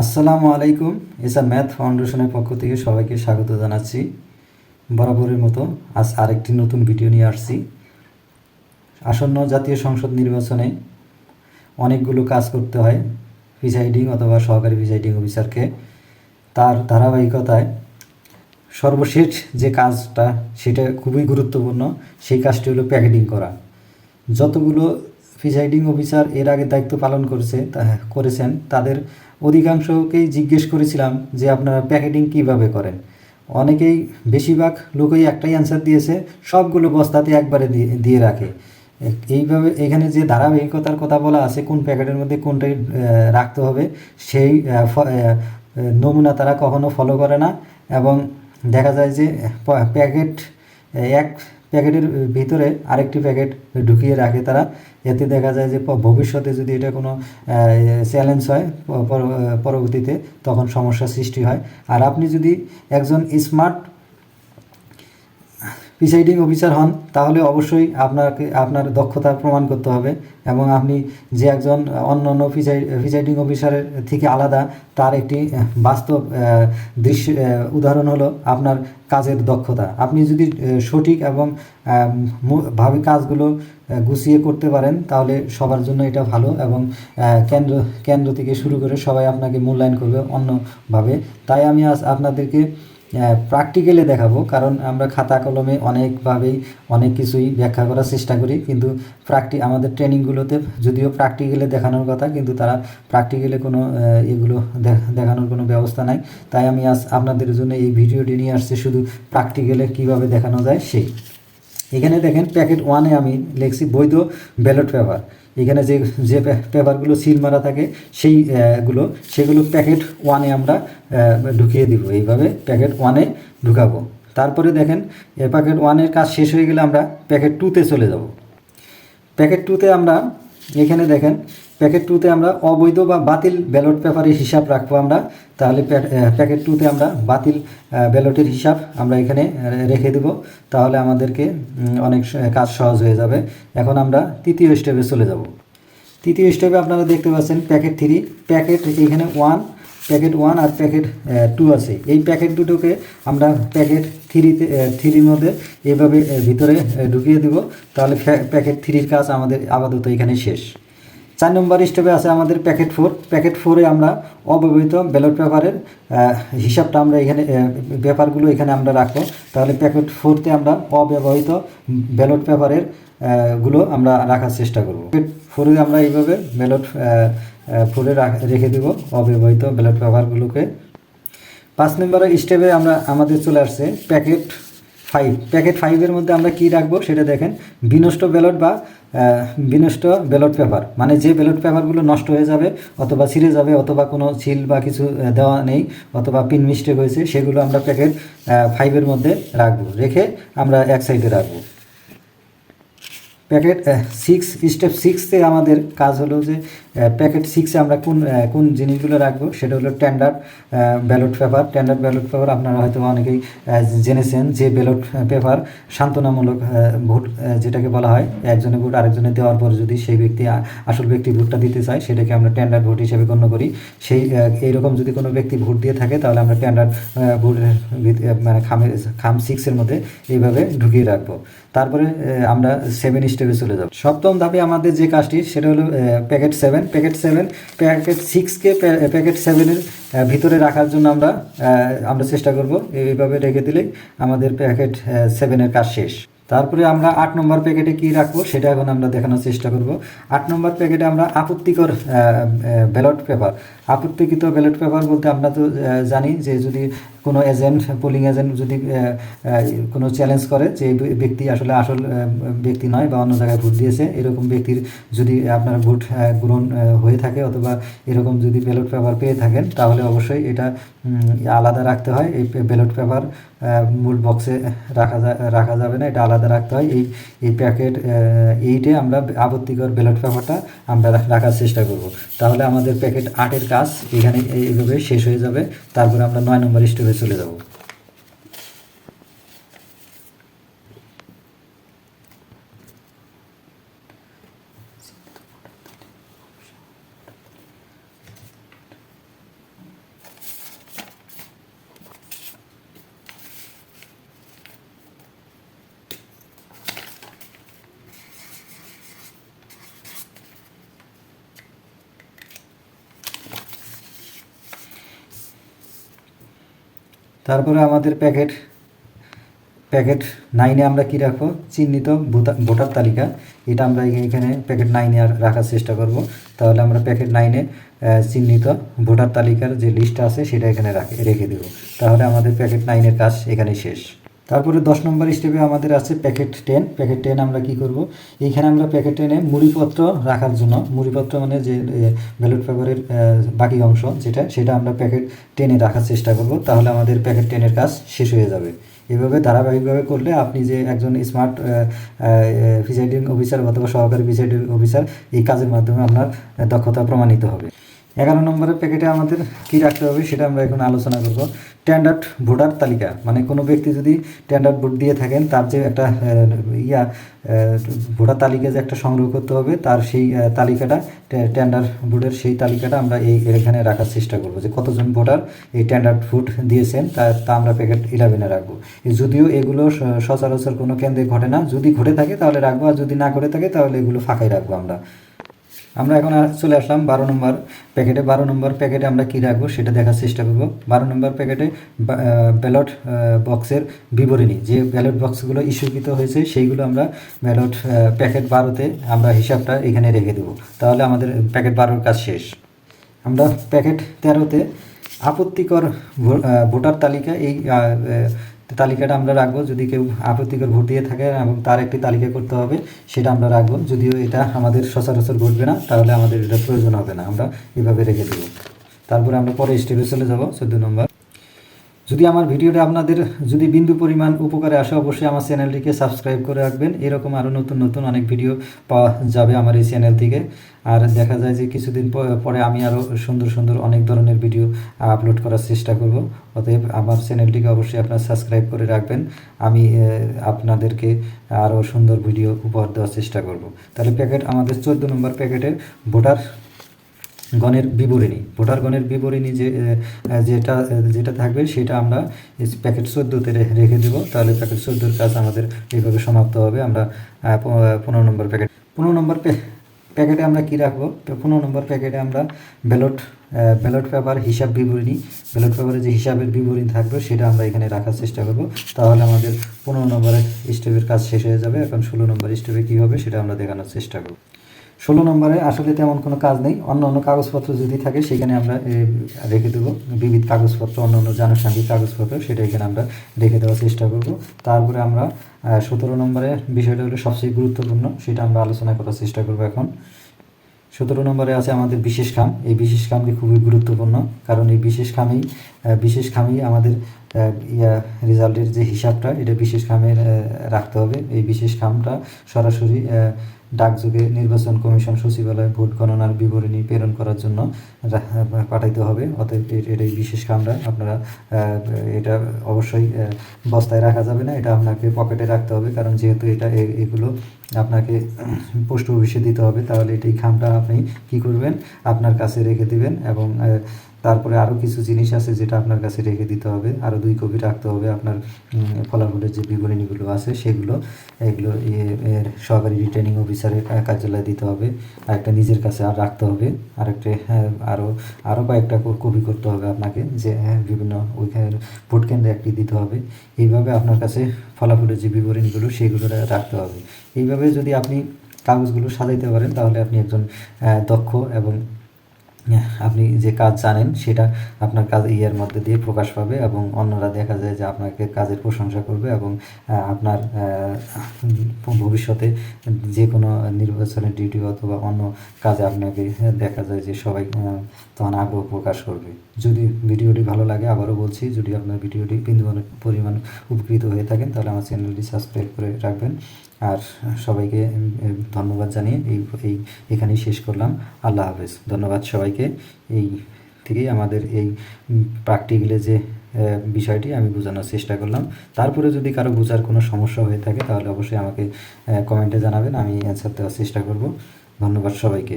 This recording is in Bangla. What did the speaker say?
আসসালামু আলাইকুম। এসা ম্যাথ ফাউন্ডেশনের পক্ষ থেকে সবাইকে স্বাগত জানাচ্ছি। বরাবরের মতো আজ আরেকটি নতুন ভিডিও নিয়ে আসছি। আসন্ন জাতীয় সংসদ নির্বাচনে অনেকগুলো কাজ করতে হয়, প্রিসাইডিং অথবা সহকারী প্রিসাইডিং অফিসারকে। তার ধারাবাহিকতায় সর্বশেষ যে কাজটা, সেটা খুবই গুরুত্বপূর্ণ, সেই কাজটি হলো প্যাকেটিং করা। যতগুলো প্রিসাইডিং অফিসার এর আগে দায়িত্ব পালন করেছে, তা- করেছেন। তাদের অধিকাংশকেই জিজ্ঞেস করেছিলাম যে আপনারা প্যাকেটিং কীভাবে করেন। অনেকেই বেশিরভাগ লোকই একটাই অ্যান্সার দিয়েছে, সবগুলো বস্তাতে একবারে দিয়ে রাখে। এইভাবে এখানে যে ধারাবাহিকতার কথা বলা আছে, কোন প্যাকেটের মধ্যে কোনটাই রাখতে হবে, সেই নমুনা তারা কখনো ফলো করে না। এবং দেখা যায় যে প্যাকেট এক প্যাকেটের ভিতরে আরেকটি প্যাকেট ঢুকিয়ে রাখে তারা। এতে দেখা যায় যে ভবিষ্যতে যদি এটা কোনো চ্যালেঞ্জ হয় পর- পরবর্তীতে, তখন সমস্যার সৃষ্টি হয়। আর আপনি যদি একজন স্মার্ট প্রিসাইডিং অফিসার হন, তাহলে অবশ্যই আপনাকে, আপনার দক্ষতা প্রমাণ করতে হবে এবং আপনি যে একজন অন্য অন্য প্রিসাইডিং অফিসারের থেকে আলাদা, তার একটি বাস্তব দৃশ্য উদাহরণ হলো আপনার কাজের দক্ষতা। আপনি যদি সঠিক এবং ভাবে কাজগুলো গুছিয়ে করতে পারেন, তাহলে সবার জন্য এটা ভালো এবং কেন্দ্র কেন্দ্র থেকে শুরু করে সবাই আপনাকে মূল্যায়ন করবে অন্যভাবে। তাই আমি আজ আপনাদেরকে প্র্যাকটিক্যালে দেখাবো, কারণ আমরা খাতা কলমে অনেকভাবেই অনেক কিছুই ব্যাখ্যা করার চেষ্টা করি, কিন্তু প্র্যাকটি আমাদের ট্রেনিংগুলোতে যদিও প্র্যাকটিক্যালি দেখানোর কথা, কিন্তু তারা প্র্যাকটিক্যালি কোনো এগুলো দেখ- দেখানোর কোনো ব্যবস্থা নাই। তাই আমি আজ আপনাদের জন্য এই ভিডিওটি নিয়ে আসছি, শুধু প্র্যাকটিক্যালে কীভাবে দেখানো যায় সেই। এখানে দেখেন প্যাকেট ওয়ানে আমি লিখছি বৈধ ব্যালট পেপার। এখানে যে যে পেপারগুলো সিল মারা থাকে সেইগুলো গুলো, সেগুলো প্যাকেট ওয়ানে আমরা ঢুকিয়ে দিব। এইভাবে প্যাকেট ওয়ানে ঢুকাবো। তারপরে দেখেন প্যাকেট ওয়ানের কাজ শেষ হয়ে গেলে আমরা প্যাকেট টুতে চলে যাব। প্যাকেট টুতে আমরা এখানে দেখেন প্যাকেট টুতে আমরা অবৈধ বা বাতিল ব্যালট পেপারের হিসাব রাখব আমরা। তাহলে প্যাকেট টুতে আমরা বাতিল ব্যালটের হিসাব আমরা এখানে রেখে দেব। তাহলে আমাদেরকে অনেক কাজ সহজ হয়ে যাবে। এখন আমরা তৃতীয় স্টেপে চলে যাব। তৃতীয় স্টেপে আপনারা দেখতে পাচ্ছেন প্যাকেট থ্রি প্যাকেট এখানে ওয়ান প্যাকেট ওয়ান আর প্যাকেট টু আছে। এই প্যাকেট দুটোকে আমরা প্যাকেট থ্রিতে থ্রির মধ্যে এভাবে ভিতরে ঢুকিয়ে দিব। তাহলে প্যাকেট থ্রির কাজ আমাদের আপাতত এখানে শেষ। চার নম্বর স্টেপে আছে আমাদের প্যাকেট ফোর প্যাকেট ফোরে আমরা অব্যবহৃত ব্যালট পেপারের হিসাবটা আমরা এখানে পেপারগুলো এখানে আমরা রাখব। তাহলে প্যাকেট ফোরতে আমরা অব্যবহৃত ব্যালট পেপারেরগুলো আমরা রাখার চেষ্টা করব। প্যাকেট ফোরে আমরা এইভাবে ব্যালট ফোরে রেখে দিব অব্যবহৃত ব্যালট পেপারগুলোকে পাঁচ নম্বরের স্টেপে আমরা, আমাদের চলে আসছে প্যাকেট ফাইভ। প্যাকেট ফাইভের মধ্যে আমরা কি রাখব সেটা দেখেন। বিনষ্ট ব্যালট বা বিনষ্ট ব্যালট পেপার। মানে যে ব্যালট পেপারগুলো নষ্ট হয়ে যাবে অথবা ছিঁড়ে যাবে অথবা কোনো ছিল বা কিছু দেওয়া নেই অথবা পিন মিস্টেক হয়েছে, সেগুলো আমরা প্যাকেট ফাইভের মধ্যে রাখব। রেখে আমরা এক সাইডে রাখব। প্যাকেট সিক্স স্টেপ সিক্সতে আমাদের কাজ হলো যে প্যাকেট সিক্সে আমরা কোন কোন জিনিসগুলো রাখব? সেটা হলো standard ballot paper standard ballot paper আপনারা হয়তো অনেকেই জেনেছেন যে ব্যালট পেপার সান্ত্বনামূলক ভোট যেটাকে বলা হয়, একজনের ভোট আরেকজনে দেওয়ার পর যদি সেই ব্যক্তি আসল ব্যক্তি ভোটটা দিতে চায়, সেটাকে আমরা স্ট্যান্ডার্ড ভোট হিসেবে গণ্য করি। সেই এইরকম যদি কোনো ব্যক্তি ভোট দিয়ে থাকে, তাহলে আমরা স্ট্যান্ডার্ড ভোটের মানে খামের খাম সিক্সের মধ্যে এইভাবে ঢুকিয়ে রাখব। তারপরে আমরা সেভেন স্টেপে চলে যাব। সপ্তম ধাপে আমাদের যে কাজটি, সেটা হলো packet seven packet seven packet সিক্সকে packet সেভেনের ভিতরে রাখার জন্য আমরা আমরা চেষ্টা করব। এইভাবে রেখে দিলেই আমাদের প্যাকেট সেভেনের কাজ শেষ। তারপরে আমরা আট নম্বর প্যাকেটে কি রাখব সেটা এখন আমরা দেখানোর চেষ্টা করব। আট নম্বর প্যাকেটে আমরা আপত্তিকর ব্যালট পেপার আপত্তিকৃত ব্যালট পেপার বলতে আমরা তো জানি যে যদি কোনো এজেন্ট পোলিং এজেন্ট যদি কোনো চ্যালেঞ্জ করে যে ব্যক্তি আসলে আসল ব্যক্তি নয় বা অন্য জায়গায় ভোট দিয়েছে, এরকম ব্যক্তির যদি আপনার ভোট গ্রহণ হয়ে থাকে অথবা এরকম যদি ব্যালট পেপার পেয়ে থাকেন, তাহলে অবশ্যই এটা আলাদা রাখতে হয়। এই ব্যালট পেপার মূল বক্সে রাখা রাখা যাবে না, এটা আলাদা রাখতে হয়। এই এই প্যাকেট এইটে আমরা আপত্তিকর ব্যালট পেপারটা আমরা রাখ- রাখার চেষ্টা করব। তাহলে আমাদের প্যাকেট আটের কাজ এখানে এইভাবে শেষ হয়ে যাবে। তারপরে আমরা নয় নম্বর স্টেপে চলে যাব। তারপরে আমাদের প্যাকেট প্যাকেট নাইনে আমরা কি রাখব? চিহ্নিত ভোটা- ভোটার তালিকা। এটা আমরা এখানে প্যাকেট নাইনে রাখার চেষ্টা করব। তাহলে আমরা প্যাকেট নাইনে চিহ্নিত ভোটার তালিকার যে লিস্টটা আছে, সেটা এখানে রাখে, রেখে দেব। তাহলে আমাদের প্যাকেট নাইনের কাজ এখানে শেষ। তারপরে দশ নম্বর স্টেপে আমাদের আছে প্যাকেট টেন প্যাকেট টেন আমরা কি করব? এইখানে আমরা প্যাকেট টেনে মুড়িপত্র রাখার জন্য, মুড়িপত্র মানে যে ব্যালট পেপারের বাকি অংশ যেটা, সেটা আমরা প্যাকেট টেনে রাখার চেষ্টা করব, তাহলে আমাদের প্যাকেট টেনের কাজ শেষ হয়ে যাবে। এভাবে ধারাবাহিকভাবে করলে আপনি যে একজন স্মার্ট প্রিসাইডিং অফিসার অথবা সহকারী প্রিসাইডিং অফিসার এই কাজের মাধ্যমে আপনার দক্ষতা প্রমাণিত হবে। এগারো নম্বরের প্যাকেটে আমাদের কি রাখতে হবে সেটা আমরা এখন আলোচনা করব। স্ট্যান্ডার্ড ভোটার তালিকা মানে কোনো ব্যক্তি যদি স্ট্যান্ডার্ড ভোট দিয়ে থাকেন, তার যে একটা ইয়া ভোটার তালিকা যে একটা সংগ্রহ করতে হবে, তার সেই তালিকাটা স্ট্যান্ডার্ড ভোটের সেই তালিকাটা আমরা এই এখানে রাখার চেষ্টা করব যে কতজন ভোটার এই স্ট্যান্ডার্ড ভোট দিয়েছেন, তা তা আমরা প্যাকেট ইলেভেনে রাখব। যদিও এগুলো সচরাচর কোনো কেন্দ্রে ঘটে না, যদি ঘটে থাকে তাহলে রাখব, আর যদি না ঘটে থাকে তাহলে এগুলো ফাঁকাই রাখব আমরা। আমরা এখন চলে আসলাম বারো নম্বর প্যাকেটে। বারো নম্বর প্যাকেটে আমরা কী রাখব সেটা দেখার চেষ্টা করব। বারো নম্বর প্যাকেটে ব্যালট বক্সের বিবরণী। যে ব্যালট বক্সগুলো ইস্যুকৃত হয়েছে, সেইগুলো আমরা ব্যালট প্যাকেট বারোতে আমরা হিসাবটা এখানে রেখে দেবো। তাহলে আমাদের প্যাকেট বারোর কাজ শেষ। আমরা প্যাকেট তেরোতে, আপত্তিকর ভোটার তালিকা এই তালিকাটা আমরা রাখব। যদি কেউ আপত্তিকর ভোট দিয়ে থাকে এবং তার একটি তালিকা করতে হবে, সেটা আমরা রাখব। যদিও এটা আমাদের সচরাচর ঘটবে না, তাহলে আমাদের এটা প্রয়োজন হবে না। আমরা এভাবে রেখে দেবো। তারপরে আমরা পরে স্টেপে চলে যাব, চোদ্দ নম্বর। যদি আমার ভিডিওটা আপনাদের যদি বিন্দু পরিমাণ উপকারে আসে, অবশ্যই আমার চ্যানেলটিকে সাবস্ক্রাইব করে রাখবেন। এরকম আরও নতুন নতুন অনেক ভিডিও পাওয়া যাবে আমার এই চ্যানেল থেকে। আর দেখা যায় যে কিছুদিন পরে আমি আরও সুন্দর সুন্দর অনেক ধরনের ভিডিও আপলোড করার চেষ্টা করব। অতএব আমার চ্যানেলটিকে অবশ্যই আপনারা সাবস্ক্রাইব করে রাখবেন। আমি আপনাদেরকে আরও সুন্দর ভিডিও উপহার দেওয়ার চেষ্টা করব। তাহলে প্যাকেট, আমাদের চোদ্দ নম্বর প্যাকেটের ভোটার গণের বিবরণী, ভোটার গণের বিবরণী যে যেটা যেটা থাকবে সেটা আমরা প্যাকেট চোদ্দোতে রেখে দেবো। তাহলে প্যাকেট চোদ্দোর কাজ আমাদের এইভাবে সমাপ্ত হবে। আমরা পনেরো নম্বর প্যাকেট, পনেরো নম্বর প্যাকেটে আমরা কি রাখব? পনেরো নম্বর প্যাকেটে আমরা ব্যালট ব্যালট পেপার, হিসাব বিবরণী, ব্যালট পেপারে যে হিসাবের বিবরণী থাকবে সেটা আমরা এখানে রাখার চেষ্টা করব। তাহলে আমাদের পনেরো নম্বরের স্টেপের কাজ শেষ হয়ে যাবে। এখন ষোলো নম্বর স্টেপে কী হবে সেটা আমরা দেখানোর চেষ্টা করব। ষোলো নম্বরে আসলে তেমন কোনো কাজ নেই। অন্য অন্য কাগজপত্র যদি থাকে, সেখানে আমরা রেখে দেবো। বিবিধ কাগজপত্র, অন্য অন্য জানুষাঙ্গিক কাগজপত্র, সেটা এখানে আমরা রেখে দেওয়ার চেষ্টা করব। তারপরে আমরা সতেরো নম্বরে বিষয়টা হলো সবচেয়ে গুরুত্বপূর্ণ, সেটা আমরা আলোচনা করার চেষ্টা করব এখন। সতেরো নম্বরে আছে আমাদের বিশেষ খাম। এই বিশেষ খামটি খুবই গুরুত্বপূর্ণ, কারণ এই বিশেষ খামেই বিশেষ খামেই আমাদের ইয়া, রেজাল্টের যে হিসাবটা, এটা বিশেষ খামে রাখতে হবে। এই বিশেষ খামটা সরাসরি ডাকযোগে নির্বাচন কমিশন সচিবালয়ে ভোট গণনার বিবরণী প্রেরণ করার জন্য পাঠাইতে হবে। অতএব এটাই বিশেষ খামটা আপনারা এটা অবশ্যই বস্তায় রাখা যাবে না। এটা আপনাকে পকেটে রাখতে হবে। কারণ যেহেতু এটা এগুলো আপনাকে পোস্ট অফিসে দিতে হবে, তাহলে এটা খামটা আপনি কি করবেন? আপনার কাছে রেখে দিবেন এবং তারপরে আরও কিছু জিনিস আছে যেটা আপনার কাছে রেখে দিতে হবে। আরও দুই কপি রাখতে হবে আপনার ফলাফলের যে বিবরণীগুলো আছে সেগুলো। এগুলো এর সহকারী রিটার্নিং অফিসারের কার্যালয়ে দিতে হবে। একটা নিজের কাছে আর রাখতে হবে। আর একটা হ্যাঁ, আরও আরও কয়েকটা কপি করতে হবে আপনাকে যে হ্যাঁ, বিভিন্ন ওইখানে ভোট কেন্দ্রে একটি দিতে হবে। এইভাবে আপনার কাছে ফলাফলের যে বিবরণীগুলো সেগুলো রাখতে হবে। এইভাবে যদি আপনি কাগজগুলো সাজাইতে পারেন তাহলে আপনি একজন দক্ষ এবং আপনি যে কাজ জানেন সেটা আপনার কাজ ইয়ের মধ্যে দিয়ে প্রকাশ পাবে এবং অন্যরা দেখা যায় যে আপনাকে কাজের প্রশংসা করবে এবং আপনার ভবিষ্যতে যে কোনো নির্বাচনের ডিউটি অথবা অন্য কাজে আপনাকে দেখা যায় যে সবাই তখন আগ্রহ প্রকাশ করবে। যদি ভিডিওটি ভালো লাগে আবারও বলছি, যদি আপনার ভিডিওটি বিন্দু পরিমাণ উপকৃত হয়ে থাকেন তাহলে আমার চ্যানেলটি সাবস্ক্রাইব করে রাখবেন। আর সবাইকে ধন্যবাদ জানিয়ে এই এই, এখানেই শেষ করলাম। আল্লাহ হাফেজ। ধন্যবাদ সবাইকে। এই থেকেই আমাদের এই প্র্যাকটিক্যালে যে বিষয়টি আমি বোঝানোর চেষ্টা করলাম। তারপরে যদি কারও বোঝার কোনো সমস্যা হয়ে থাকে, তাহলে অবশ্যই আমাকে কমেন্টে জানাবেন। আমি অ্যান্সার দেওয়ার চেষ্টা করব। ধন্যবাদ সবাইকে।